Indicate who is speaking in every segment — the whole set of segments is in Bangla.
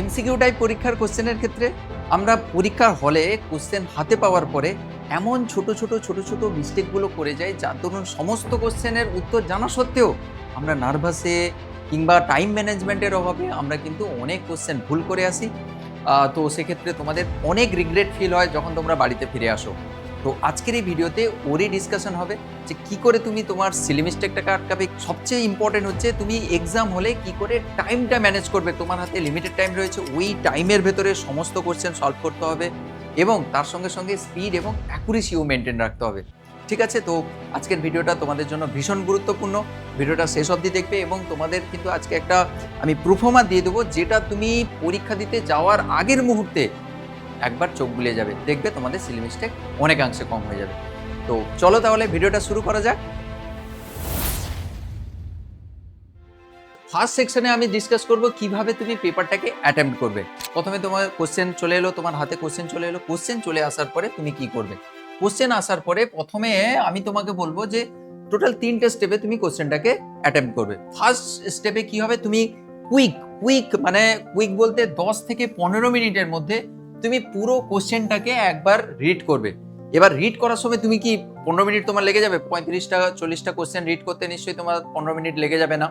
Speaker 1: এমসিকিউ টাইপ পরীক্ষার কোশ্চেনের ক্ষেত্রে আমরা পরীক্ষার হলে কোশ্চেন হাতে পাওয়ার পরে এমন ছোট ছোট ছোট ছোট মিস্টেকগুলো করে যাই যার দরুন সমস্ত কোশ্চেনের উত্তর জানা সত্ত্বেও আমরা নার্ভাসে কিংবা টাইম ম্যানেজমেন্টের অভাবে আমরা কিন্তু অনেক কোশ্চেন ভুল করে আসি। তো সেক্ষেত্রে তোমাদের অনেক রিগ্রেট ফিল হয় যখন তোমরা বাড়িতে ফিরে আসো। তো আজকের এই ভিডিওতে ওরই ডিসকাশন হবে যে কি করে তুমি তোমার সিলি মিস্টেকটাকে আটকাবে। সবচেয়ে ইম্পর্টেন্ট হচ্ছে তুমি এক্সাম হলে কি করে টাইমটা ম্যানেজ করবে। তোমার হাতে লিমিটেড টাইম রয়েছে, ওই টাইমের ভেতরে সমস্ত কোশ্চেন সলভ করতে হবে এবং তার সঙ্গে সঙ্গে স্পিড এবং অ্যাকুরেসিও মেনটেন রাখতে হবে। ঠিক আছে? তো আজকের ভিডিওটা তোমাদের জন্য ভীষণ গুরুত্বপূর্ণ। ভিডিওটা শেষ অবধি দেখবে এবং তোমাদের কিন্তু আজকে একটা আমি প্রুফমার দিয়ে দেবো, যেটা তুমি পরীক্ষা দিতে যাওয়ার আগের মুহূর্তে একবার চোখ বুলিয়ে যাবে। দেখবে তোমাদের সিলি মিস্টেক অনেকাংশে কম হয়ে যাবে। তো চলো তাহলে ভিডিওটা শুরু করা যাক। ফার্স্ট সেকশনে আমি ডিসকাস করব কীভাবে তুমি পেপারটাকে অ্যাটেম্প করবে। প্রথমে তোমার কোশ্চেন চলে এলো, তোমার হাতে কোশ্চেন চলে এলো। কোশ্চেন চলে আসার পরে তুমি কি করবে? কোশ্চেন আসার পরে প্রথমে আমি তোমাকে বলব যে টোটাল তিনটে স্টেপে তুমি কোশ্চেনটাকে অ্যাটেম্প করবে। ফার্স্ট স্টেপে কি হবে? তুমি কুইক কুইক মানে কুইক বলতে দশ থেকে পনেরো মিনিটের মধ্যে তুমি পুরো কোশ্চেনটাকে একবার রিড করবে। এবার রিড করার সময় তুমি কি পনেরো মিনিট তোমার লেগে যাবে? পঁয়ত্রিশটা, চল্লিশটা কোশ্চেন রিড করতে নিশ্চয়ই তোমার পনেরো মিনিট লেগে যাবে না।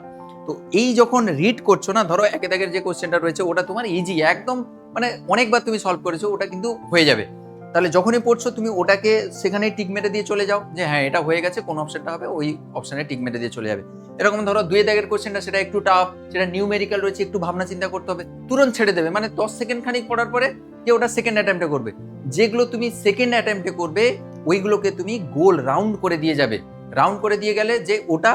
Speaker 1: তো এই যখন রিড করছ না, ধরো একে দাগের যে কোশ্চেনটা রয়েছে, ওটা তোমার ইজি একদম মানে অনেকবার তুমি সলভ করেছ, ওটা কিন্তু হয়ে যাবে। তাহলে যখনই পড়ছো, তুমি ওটাকে সেখানেই টিক মেরে দিয়ে চলে যাও, যে হ্যাঁ এটা হয়ে গেছে, কোন অপশনটা হবে, ওই অপশনে টিক মেরে দিয়ে চলে যাবে। এরকম ধরো দুই দাগের কোশ্চেনটা, সেটা একটু টাফ সেটা নিউমেরিক্যাল রয়েছে, একটু ভাবনা চিন্তা করতে হবে, তুরন্ত ছেড়ে দেবে। মানে দশ সেকেন্ড খানিক পড়ার পরে যে ওটা সেকেন্ড অ্যাটেম্পটে করবে। যেগুলো তুমি সেকেন্ড অ্যাটেম্পটে করবে, ওইগুলোকে তুমি গোল রাউন্ড করে দিয়ে যাবে। রাউন্ড করে দিয়ে গেলে যে ওটা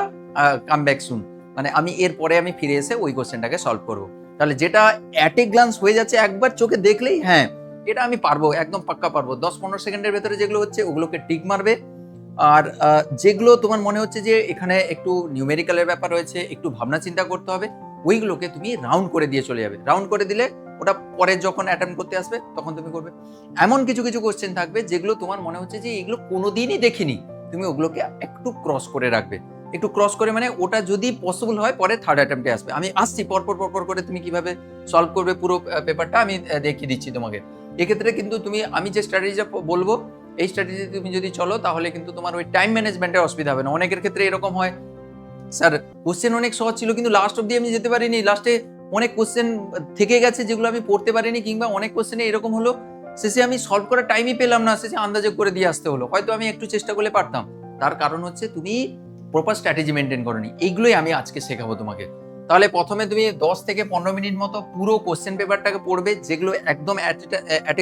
Speaker 1: কাম ব্যাক শুন মানে আমি এর পরে আমি ফিরে এসে ওই কোশ্চেনটাকে সলভ করব। তাহলে যেটা অ্যাট এ গ্লান্স হয়ে যাচ্ছে, একবার চোখে দেখলেই হ্যাঁ এটা আমি পারব, একদম পাক্কা পারব। দশ পনেরো সেকেন্ডের ভেতরে যেগুলো হচ্ছে, ওগুলোকে টিক মারবে। আর যেগুলো তোমার মনে হচ্ছে যে এখানে একটু নিউমেরিক্যালের ব্যাপার রয়েছে, একটু ভাবনা চিন্তা করতে হবে, ওইগুলোকে তুমি রাউন্ড করে দিয়ে চলে যাবে। রাউন্ড করে দিলে ওটা পরে যখন অ্যাটেম্প করতে আসবে, তখন তুমি করবে। এমন কিছু কিছু কোশ্চেন থাকবে যেগুলো তোমার মনে হচ্ছে যে এগুলো কোনোদিনই দেখিনি। তুমি ওগুলোকে একটু ক্রস করে রাখবে। একটু ক্রস করে মানে ওটা যদি পসিবল হয়, পরে থার্ড অ্যাটেম্পটে আসবে। আমি আসছি, পরপর পরপর করে তুমি কীভাবে সলভ করবে পুরো পেপারটা আমি দেখিয়ে দিচ্ছি তোমাকে। এক্ষেত্রে কিন্তু তুমি, আমি যে স্ট্র্যাটেজিটা বলব, এই স্ট্র্যাটেজি তুমি যদি চলো, তাহলে কিন্তু তোমার ওই টাইম ম্যানেজমেন্টের অসুবিধা হবে না। অনেকের ক্ষেত্রে এরকম হয়। স্যার কোশ্চেন অনেক সহজ ছিল, কিন্তু লাস্ট অব্দি আমি যেতে পারিনি। লাস্টে অনেক কোশ্চেন থেকে গেছে যেগুলো আমি পড়তে পারিনি কিংবা অনেক কোশ্চেনে এরকম হলো, শেষে আমি সলভ করার টাইমই পেলাম না, শেষে আন্দাজে করে দিয়ে আসতে হলো। হয়তো আমি একটু চেষ্টা করলে পারতাম। তার কারণ হচ্ছে তুমি প্রপার স্ট্র্যাটেজি মেনটেন করনি। এইগুলোই আমি আজকে শেখাবো তোমাকে। তাহলে প্রথমে তুমি দশ থেকে পনেরো মিনিট মতো পুরো কোশ্চেন পেপারটাকে পড়বে, যেগুলো একদম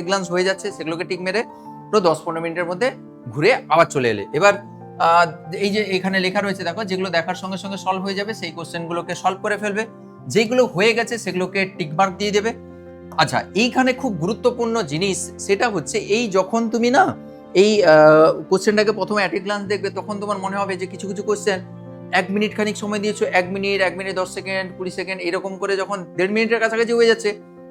Speaker 1: গ্লান্স হয়ে যাচ্ছে, সেগুলোকে ঠিক মেরে পুরো দশ পনেরো মিনিটের মধ্যে ঘুরে আবার চলে এলে। এবার এই যে এখানে লেখা রয়েছে, দেখো, যেগুলো দেখার সঙ্গে সঙ্গে সলভ হয়ে যাবে, সেই কোশ্চেনগুলোকে সলভ করে ফেলবে। যেগুলো হয়ে গেছে সেগুলোকে টিকমার্ক দিয়ে দেবে। আচ্ছা এইখানে খুব গুরুত্বপূর্ণ জিনিস সেটা হচ্ছে এই যখন তুমি না এই কোশ্চেনটাকে প্রথমে অ্যাট গ্লান্স দেখবে, তখন তোমার মনে হবে যে কিছু কিছু কোশ্চেন এক মিনিট খানিক সময় দিয়েছ, এক মিনিট এক মিনিট, দশ সেকেন্ড, কুড়ি সেকেন্ড, এরকম করে যখন দেড় মিনিটের কাছাকাছি হয়ে যাচ্ছে,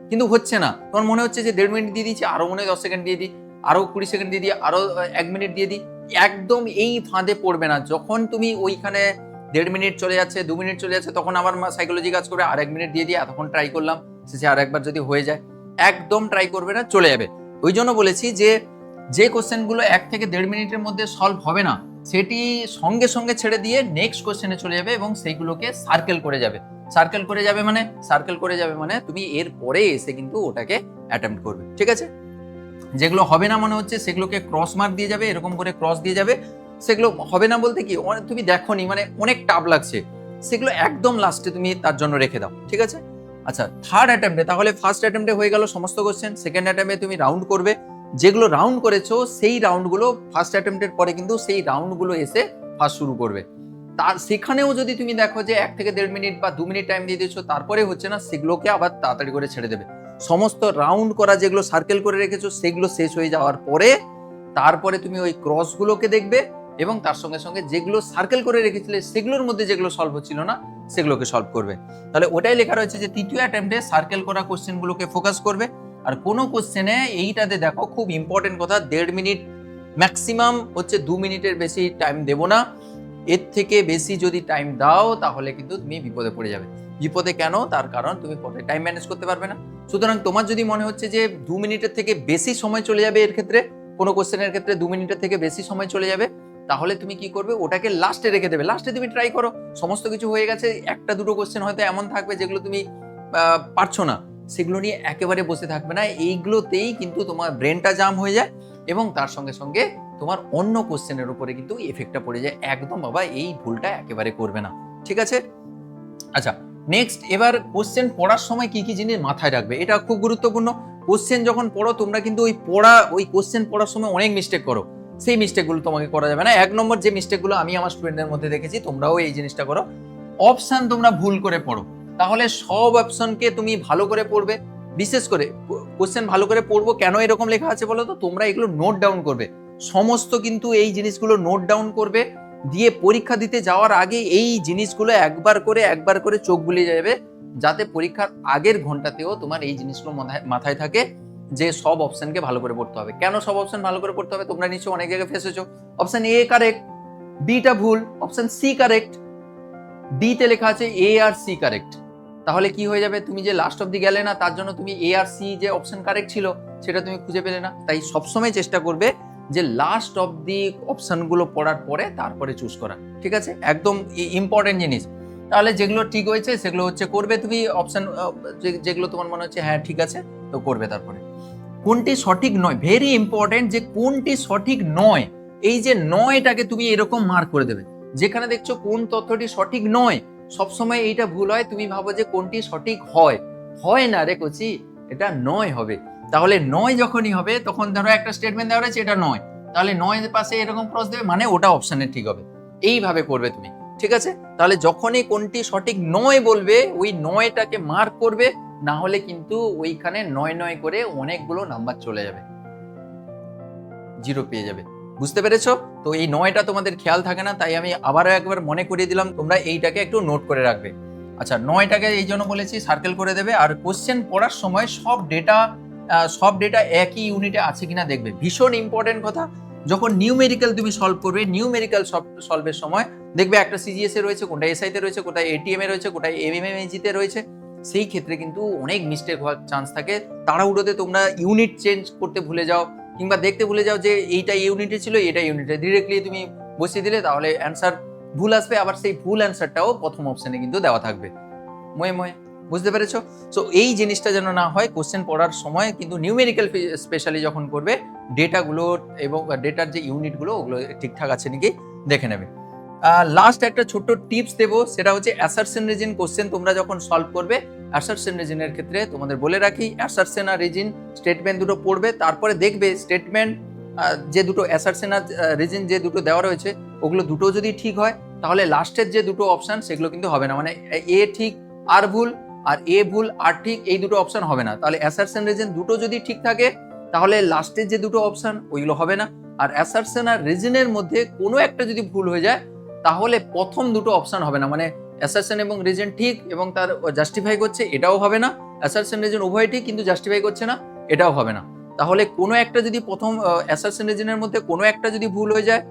Speaker 1: কিন্তু হচ্ছে না। তোমার মনে হচ্ছে যে দেড় মিনিট দিয়ে দিচ্ছি আরও মনে হয় দশ সেকেন্ড দিয়ে দিই আরও কুড়ি সেকেন্ড দিয়ে দিই আরও এক মিনিট দিয়ে দিই। একদম এই ফাঁদে পড়বে না। যখন তুমি ওইখানে দেড় মিনিট চলে যাচ্ছে, দু মিনিট চলে যাচ্ছে, তখন আমার সাইকোলজি কাজ করে আর এক মিনিট দিয়ে দিয়ে এতক্ষণ ট্রাই করলাম, শেষে আর একবার যদি হয়ে যায়, একদম ট্রাই করবে না, চলে যাবে। ওই জন্য বলেছি যে যে কোশ্চেনগুলো এক থেকে দেড় মিনিটের মধ্যে সলভ হবে না, সেটি সঙ্গে সঙ্গে ছেড়ে দিয়ে নেক্সট কোশ্চেনে চলে যাবে এবং সেইগুলোকে সার্কেল করে যাবে। সার্কেল করে যাবে মানে সার্কেল করে যাবে মানে তুমি এর পরে এসে কিন্তু ওটাকে অ্যাটেম্প্ট করবে, ঠিক আছে? যেগুলো হবে না মনে হচ্ছে সেগুলোকে ক্রস মার্ক দিয়ে যাবে, এরকম করে ক্রস দিয়ে যাবে সেগুলো হবে না বলতে কি? তুমি দেখোনি মানে অনেক টাপ লাগছে। সেগুলো একদম লাস্টে তুমি তার জন্য রেখে দাও, ঠিক আছে? আচ্ছা থার্ড অ্যাটেম্পটে তাহলে ফার্স্ট অ্যাটেম্পটে হয়ে গেল সমস্ত কোশ্চেন সেকেন্ড অ্যাটেম্পে তুমি রাউন্ড করবে। যেগুলো রাউন্ড করেছ, সেই রাউন্ডগুলো ফার্স্ট অ্যাটেম্পটের পরে কিন্তু সেই রাউন্ডগুলো এসে ফার্স্ট শুরু করবে। তার সেখানেও যদি তুমি দেখো যে এক থেকে দেড় মিনিট বা দু মিনিট টাইম দিয়ে দিয়েছ, তারপরে হচ্ছে না, সেগুলোকে আবার তাড়াতাড়ি করে ছেড়ে দেবে। সমস্ত রাউন্ড করা যেগুলো সার্কেল করে রেখেছো, সেগুলো শেষ হয়ে যাওয়ার পরে, তারপরে তুমি ওই ক্রসগুলোকে দেখবে এবং তার সঙ্গে সঙ্গে যেগুলো সার্কেল করে রেখেছিলে, সেগুলোর মধ্যে যেগুলো সলভ হচ্ছিল না, সেগুলোকে সলভ করবে। তাহলে ওটাই লেখা রয়েছে যে তৃতীয় অ্যাটেম্পটে সার্কেল করা কোশ্চেনগুলোকে ফোকাস করবে। আর কোনো কোশ্চেনে এইটাতে দেখো খুব ইম্পর্টেন্ট কথা, দেড় মিনিট ম্যাক্সিমাম হচ্ছে দু মিনিটের বেশি টাইম দেবো না। এর থেকে বেশি যদি টাইম দাও, তাহলে কিন্তু তুমি বিপদে পড়ে যাবে। বিপদে কেন? তার কারণ তুমি পরে টাইম ম্যানেজ করতে পারবে না। সুতরাং তোমার যদি মনে হচ্ছে যে দু মিনিটের থেকে বেশি সময় চলে যাবে এর ক্ষেত্রে, কোনো কোশ্চেনের ক্ষেত্রে দু মিনিটের থেকে বেশি সময় চলে যাবে তাহলে তুমি কি করবে? ওটাকে লাস্টে রেখে দেবে। লাস্টে তুমি ট্রাই করো। সমস্ত কিছু হয়ে গেছে। একটা, দুটো কোশ্চেন হয়তো এমন থাকবে যেগুলো তুমি পারছ না। সেগুলো নিয়ে একেবারে বসে থাকবে না। এইগুলোতেই কিন্তু তোমার ব্রেনটা জাম হয়ে যায় এবং তার সঙ্গে সঙ্গে তোমার অন্য কোশ্চেনের উপরে কিন্তু এফেক্টটা পড়ে যায়। একদম বাবা, এই ভুলটা একেবারে করবে না। ঠিক আছে? আচ্ছা নেক্সট এবার কোশ্চেন পড়ার সময় কি কি জিনিস মাথায় রাখবে? এটা খুব গুরুত্বপূর্ণ। কোশ্চেন যখন পড়ো, তোমরা কিন্তু ওই পড়া, ওই কোশ্চেন পড়ার সময় অনেক মিস্টেক করো। সেই মিস্টেকগুলো তোমাকে করা যাবে না। এক নম্বর যে মিস্টেকগুলো আমি আমার স্টুডেন্টদের মধ্যে দেখেছি, তোমরাও এই জিনিসটা করো। অপশান তোমরা ভুল করে পড়ো। তাহলে সব অপশনকে তুমি ভালো করে পড়বে। বিশেষ করে কোশ্চেন ভালো করে পড়ব কেন এরকম লেখা আছে বলো তো? তোমরা এগুলো নোট ডাউন করবে। সমস্ত কিন্তু এই জিনিসগুলো নোট ডাউন করবে। দিয়ে পরীক্ষা দিতে যাওয়ার আগে এই জিনিসগুলো একবার করে একবার করে চোখ বুলিয়ে যাবে। যাতে পরীক্ষার আগের ঘন্টাতেও তোমার এই জিনিসগুলো মাথায়- মাথায় থাকে। যে সব অপশনকে ভালো করে পড়তে হবে। কেন সব অপশন ভালো করে পড়তে হবে? তোমরা নিশ্চয়ই অনেক জায়গায় ফেসেছো। অপশন এ কারেক্ট বিটা ভুল, অপশন সি কারেক্ট ডি তে লেখা আছে এ আর সি কারেক্ট তাহলে কি হয়ে যাবে? তুমি যে লাস্ট অব্দি গেলে না, তার জন্য তুমি এ আর সি যে অপশন কারেক্ট ছিল, সেটা তুমি খুঁজে পেলে না। তাই সবসময় চেষ্টা করবে যে লাস্ট অফ দি অপশনগুলো পড়ার পরে তারপরে চুজ করা। ঠিক আছে? একদম ইম্পর্টেন্ট জিনিস। তাহলে যেগুলো ঠিক হয়েছে, সেগুলো হচ্ছে করবে তুমি। অপশন যেগুলো তোমার মনে হচ্ছে হ্যাঁ ঠিক আছে, তো করবে তারপরে। কোনটি সঠিক নয়? ভেরি ইম্পর্টেন্ট যে কোনটি সঠিক নয়। এই যে নয়টাকে তুমি এরকম মার্ক করে দেবে। যেখানে দেখছ কোন তথ্যটি সঠিক নয়, সবসময় এইটা ভুল হয়, তুমি ভাবো যে কোনটি সঠিক হয়। হয় না রে কচি, এটা নয় হবে। তাহলে নয় যখনই হবে, তখন ধরো একটা স্টেটমেন্ট দেওয়া রয়েছে, এটা নয়। তাহলে নয় পাশে এরকম ক্রস দেবে মানে ওটা অপশানে ঠিক হবে। এইভাবে করবে তুমি, ঠিক আছে? তাহলে যখনই কোনটি সঠিক নয় বলবে, ওই নয়টাকে মার্ক করবে না হলে কিন্তু ওইখানে নয় নয় করে অনেকগুলো নাম্বার চলে যাবে। জিরো পেয়ে যাবে। বুঝতে পেরেছ? তো এই নয়টা তোমাদের খেয়াল থাকে না, তাই আমি আবারও একবার মনে করিয়ে দিলাম, তোমরা এইটাকে একটু নোট করে রাখবে। আচ্ছা নয়টাকে এই জন্য বলেছি সার্কেল করে দেবে। আর কোশ্চেন পড়ার সময় সব ডেটা সব ডেটা একই ইউনিটে আছে কিনা দেখবে। ভীষণ ইম্পর্টেন্ট কথা। যখন নিউমেরিক্যাল তুমি সলভ করবে নিউমেরিক্যাল সলভের সময় দেখবে একটা সিজিএস এ রয়েছে, কোনটা এসআই তে রয়েছে কোথায় এটিএম এ রয়েছে কোথায় এমএমএজি তে রয়েছে। সেই ক্ষেত্রে কিন্তু অনেক মিস্টেক হওয়ার চান্স থাকে। তাড়াহুড়োতে তোমরা ইউনিট চেঞ্জ করতে ভুলে যাও কিংবা দেখতে ভুলে যাও যে এইটা ইউনিটে ছিল এটা ইউনিটে ডিরেক্টলি তুমি বসিয়ে দিলে তাহলে অ্যান্সার ভুল আসবে। আবার সেই ভুল অ্যান্সারটাও প্রথম অপশানে কিন্তু দেওয়া থাকবে। ময়ে ময়ে, বুঝতে পেরেছ? সো এই জিনিসটা যেন না হয় কোশ্চেন পড়ার সময় কিন্তু নিউমেরিক্যাল স্পেশালি যখন করবে ডেটাগুলো এবং ডেটার যে ইউনিটগুলো ওগুলো ঠিকঠাক আছে নাকি? দেখে নেবে। লাস্ট একটা ছোট্ট টিপস দেবো, সেটা হচ্ছে অ্যাসারসেন রিজিন কোশ্চেন তোমরা যখন সলভ করবে অ্যাসারসেন রিজিনের ক্ষেত্রে তোমাদের বলে রাখি অ্যাসারসেন আর রিজিন স্টেটমেন্ট দুটো পড়বে, তারপরে দেখবে স্টেটমেন্ট যে দুটো অ্যাসারসেন আর রিজিন যে দুটো দেওয়া রয়েছে, ওগুলো দুটো যদি ঠিক হয়, তাহলে লাস্টের যে দুটো অপশান সেগুলো কিন্তু হবে না। মানে এ ঠিক, আর ভুল, আর এ ভুল, আর ঠিক, এই দুটো অপশান হবে না। তাহলে অ্যাসারসেন রিজন দুটো যদি ঠিক থাকে, তাহলে লাস্টের যে দুটো অপশন ওইগুলো হবে না। আর অ্যাসারসেন আর রিজনের মধ্যে কোনো একটা যদি ভুল হয়ে যায় তাহলে প্রথম দুটো অপশান হবে না। মানে অ্যাসারসেন এবং রিজন ঠিক এবং তার জাস্টিফাই করছে, এটাও হবে না। অ্যাসারসেন রিজন উভয় ঠিক, কিন্তু জাস্টিফাই করছে না, এটাও হবে না। তাহলে কোনো একটা যদি প্রথম অ্যাসারসেন রিজনের মধ্যে কোনো একটা যদি ভুল হয়ে যায়,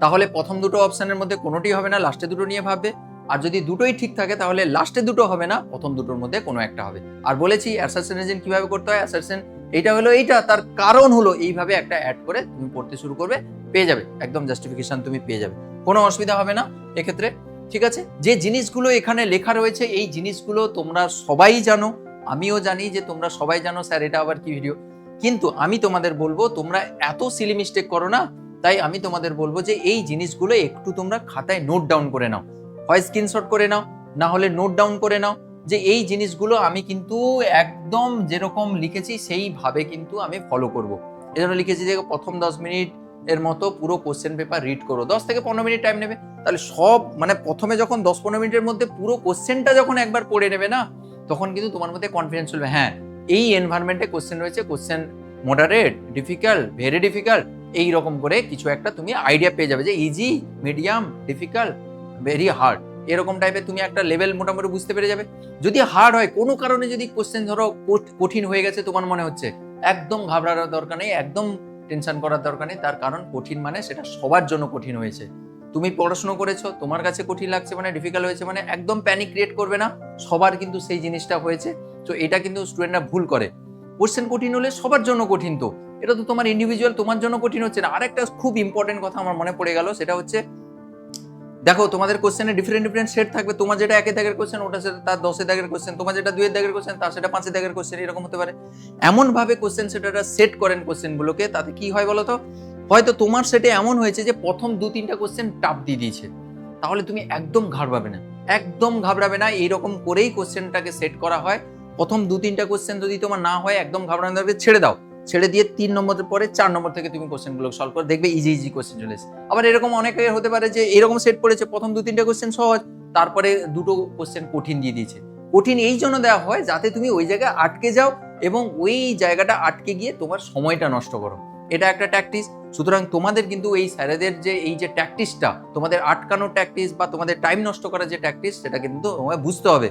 Speaker 1: তাহলে প্রথম দুটো অপশানের মধ্যে কোনোটি হবে না লাস্টে দুটো নিয়ে ভাববে। আর যদি দুটোই ঠিক থাকে, তাহলে লাস্টে দুটো হবে না, প্রথম দুটোর মধ্যে কোনো একটা হবে। আর বলেছি অ্যাসারসেন এজেন্ট কীভাবে করতে হয়? অ্যাসারশন এইটা হলো এইটা, তার কারণ হলো, এইভাবে একটা অ্যাড করে তুমি পড়তে শুরু করবে, পেয়ে যাবে। একদম জাস্টিফিকেশন তুমি পেয়ে যাবে। কোনো অসুবিধা হবে না, এক্ষেত্রে, ঠিক আছে? যে জিনিসগুলো এখানে লেখা রয়েছে, এই জিনিসগুলো তোমরা সবাই জানো। আমিও জানি যে তোমরা সবাই জানো, স্যার, এটা আবার কি ভিডিও কিন্তু আমি তোমাদের বলব, তোমরা এত সিলি মিস্টেক করো না, তাই আমি তোমাদের বলব যে এই জিনিসগুলো একটু তোমরা খাতায় নোট ডাউন করে নাও। হয় স্ক্রিনশট করে নাও, না হলে নোট ডাউন করে নাও যে এই জিনিসগুলো আমি কিন্তু একদম যেরকম লিখেছি, সেইভাবে কিন্তু আমি ফলো করব। এজন্য লিখেছি যে প্রথম দশ মিনিট এর মতো পুরো কোশ্চেন পেপার রিড করো। দশ থেকে পনেরো মিনিট টাইম নেবে। তাহলে সব মানে প্রথমে যখন দশ পনেরো মিনিটের মধ্যে পুরো কোশ্চেনটা যখন একবার পড়ে নেবে না, তখন কিন্তু তোমার মধ্যে কনফিডেন্স চলবে। হ্যাঁ এই এনভায়রনমেন্টে কোশ্চেন রয়েছে question moderate difficult very difficult এই রকম করে কিছু একটা তুমি আইডিয়া পেয়ে যাবে যে easy medium difficult very hard এরকম টাইপের তুমি একটা লেভেল মোটামুটি বুঝতে পেরে যাবে। যদি হার্ড হয়, কোনো কারণে যদি কোশ্চেন ধরো কঠিন হয়ে গেছে, তোমার মনে হচ্ছে, একদম ঘাবড়ানোর দরকার নেই, একদম টেনশন করার দরকার নেই, তার কারণ কঠিন মানে সেটা সবার জন্য কঠিন হয়েছে। তুমি পড়াশুনো করেছ, তোমার কাছে কঠিন লাগছে মানে ডিফিকাল্ট হয়েছে মানে একদম প্যানিক ক্রিয়েট করবে না, সবার কিন্তু সেই জিনিসটা হয়েছে। তো এটা কিন্তু স্টুডেন্টরা ভুল করে। কোশ্চেন কঠিন হলে সবার জন্য কঠিন তো। এটা তো তোমার ইন্ডিভিজুয়াল তোমার জন্য কঠিন হচ্ছে না। আরেকটা খুব ইম্পর্টেন্ট কথা আমার মনে পড়ে গেল, সেটা হচ্ছে দেখো, তোমাদের কোশ্চেনে ডিফারেন্ট ডিফারেন্ট সেট থাকবে। তোমার যেটা একে দাগের কোশ্চেন ওটা সেটা তার দশে দাগের কোশ্চেন তোমার যেটা দুয়ের দাগের কোশ্চেন তার সেটা পাঁচের দাগের কোশ্চেন এরকম হতে পারে। এমনভাবে কোশ্চেন সেটারা সেট করেন কোশ্চেনগুলোকে তাতে কি হয় বলো তো হয়তো তোমার সেটে এমন হয়েছে যে, প্রথম দু, তিনটা কোশ্চেন টাপ দিয়ে দিয়েছে। তাহলে তুমি একদম ঘাবড়াবে না। একদম ঘাবড়াবে না, এইরকম করেই কোশ্চেনটাকে সেট করা হয়। প্রথম দু, তিনটা কোশ্চেন যদি তোমার না হয়, একদম ঘাবড়ানো ছেড়ে দাও। ছেড়ে দিয়ে তিন নম্বরের পরে চার নম্বর থেকে তুমি কোশ্চেনগুলো সলভ করে, দেখবে ইজি ইজি কোশ্চেন চলে এসেছে। আবার এরকম অনেকে হতে পারে যে এরকম সেট পড়েছে, প্রথম দু, তিনটা কোশ্চেন সহজ, তারপরে দুটো কোশ্চেন কঠিন দিয়ে দিয়েছে। কঠিন এই জন্য দেওয়া হয় যাতে তুমি ওই জায়গায় আটকে যাও এবং ওই জায়গাটা আটকে গিয়ে তোমার সময়টা নষ্ট করো। এটা একটা ট্যাকটিস সুতরাং তোমাদের কিন্তু এই স্যারেদের যে এই যে ট্যাকটিসটা তোমাদের আটকানোর ট্যাকটিস বা তোমাদের টাইম নষ্ট করার যে ট্যাকটিস সেটা কিন্তু তোমায় বুঝতে হবে।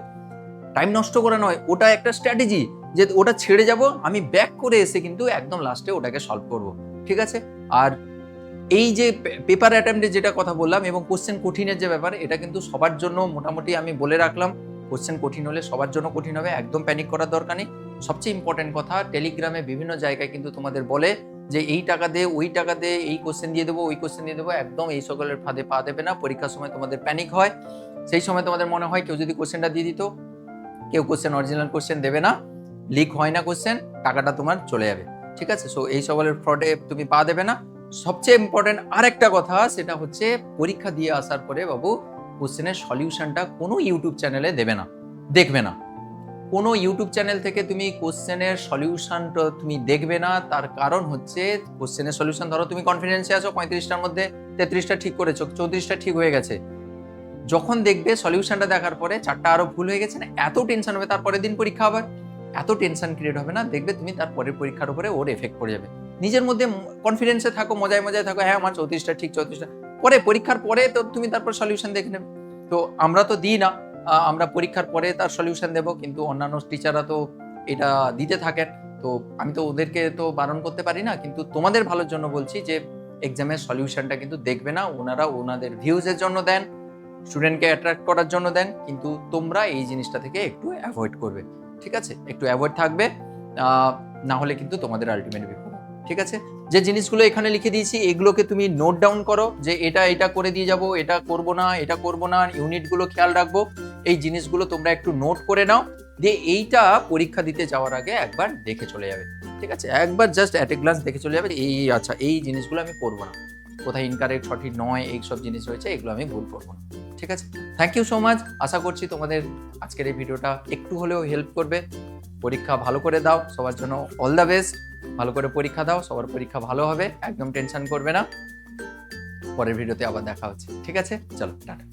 Speaker 1: টাইম নষ্ট করা নয়, ওটা একটা স্ট্র্যাটেজি যে ওটা ছেড়ে যাব, আমি ব্যাক করে এসে কিন্তু একদম লাস্টে ওটাকে সলভ করব, ঠিক আছে? আর এই যে পেপার অ্যাটেম্পটে যেটা কথা বললাম এবং কোশ্চেন কঠিনের যে ব্যাপার, এটা কিন্তু সবার জন্য মোটামুটি আমি বলে রাখলাম কোশ্চেন কঠিন হলে সবার জন্য কঠিন হবে, একদম প্যানিক করার দরকার নেই। সবচেয়ে ইম্পর্টেন্ট কথা টেলিগ্রামে বিভিন্ন জায়গায় কিন্তু তোমাদের বলে যে এই টাকা দে, ওই টাকা দে, এই কোশ্চেন দিয়ে দেবো, ওই কোশ্চেন দিয়ে দেবো, একদম এই সকলের ফাঁদে পা দেবে না, পরীক্ষার সময় তোমাদের প্যানিক হয়। সেই সময় তোমাদের মনে হয় কেউ যদি কোশ্চেনটা দিয়ে দিত, কেউ কোশ্চেন অরিজিনাল কোশ্চেন দেবে না। লিক হয় না কোশ্চেন টাকাটা তোমার চলে যাবে। ঠিক আছে? সো এই সকলের ফ্রডে তুমি পা দেবে না। সবচেয়ে ইম্পর্টেন্ট আরেকটা কথা, সেটা হচ্ছে পরীক্ষা দিয়ে আসার পরে বাবু কোশ্চেনের সলিউশনটা কোনো ইউটিউব চ্যানেলে দেবে না। দেখবে না। কোনো ইউটিউব চ্যানেল থেকে তুমি কোশ্চেনের সলিউশনটা তুমি দেখবে না। তার কারণ হচ্ছে কোশ্চেনের সলিউশন ধরো তুমি কনফিডেন্সে আছো, পঁয়ত্রিশটার মধ্যে তেত্রিশটা ঠিক করেছ, চৌত্রিশটা ঠিক হয়ে গেছে। যখন দেখবে সলিউশনটা দেখার পরে চারটা আরও ভুল হয়ে গেছে না, এত টেনশন হবে, তারপরের দিন পরীক্ষা আবার। এত টেনশন ক্রিয়েট হবে না, দেখবে তুমি তার পরের পরীক্ষার উপরে ওর এফেক্ট পড়ে যাবে। নিজের মধ্যে কনফিডেন্সে থাকো, মজায় মজায় থাকো হ্যাঁ আমার চৌত্রিশটা ঠিক, চৌত্রিশটা। পরে পরীক্ষার পরে তো তুমি তারপর সলিউশন দেখে নেবে। তো আমরা তো দিই না আমরা পরীক্ষার পরে তার সলিউশন দেব, কিন্তু অন্যান্য টিচাররা তো এটা দিতে থাকেন। তো আমি তো ওদেরকে তো বারণ করতে পারি না, কিন্তু তোমাদের ভালোর জন্য বলছি যে এক্সামের সলিউশনটা কিন্তু দেখবে না, ওনারা ওনাদের ভিউজের জন্য দেন স্টুডেন্টকে অ্যাট্রাক্ট করার জন্য দেন, কিন্তু তোমরা এই জিনিসটা থেকে একটু অ্যাভয়েড করবে। ঠিক আছে? একটু অ্যাভয়েড থাকবে না হলে কিন্তু তোমাদের আলটিমেট বিপদ ঠিক আছে? যে জিনিসগুলো এখানে লিখে দিয়েছি, এগুলোকে তুমি নোট ডাউন করো যে এটা এটা করে দিয়ে যাব, এটা করব না, এটা করব না ইউনিটগুলো খেয়াল রাখব, এই জিনিসগুলো তোমরা একটু নোট করে নাও, দিয়ে এইটা পরীক্ষা দিতে যাওয়ার আগে একবার দেখে চলে যাবে, ঠিক আছে? একবার জাস্ট অ্যাট এ গ্লান্স দেখে চলে যাবে এই আচ্ছা এই জিনিসগুলো আমি করব না। কোথায় ইনকারেক্ট সঠিক নয় এই সব জিনিস রয়েছে এগুলো আমি ভুল করব না। ঠিক আছে? থ্যাংক ইউ সো মাচ আশা করছি তোমাদের আজকের এই ভিডিওটা একটু হলেও হেল্প করবে। পরীক্ষা ভালো করে দাও, সবার জন্য অল দ্য বেস্ট ভালো করে পরীক্ষা দাও, সবার পরীক্ষা ভালো হবে, একদম টেনশন করবে না। পরের ভিডিওতে আবার দেখা হচ্ছে, ঠিক আছে? চলো, টাটা।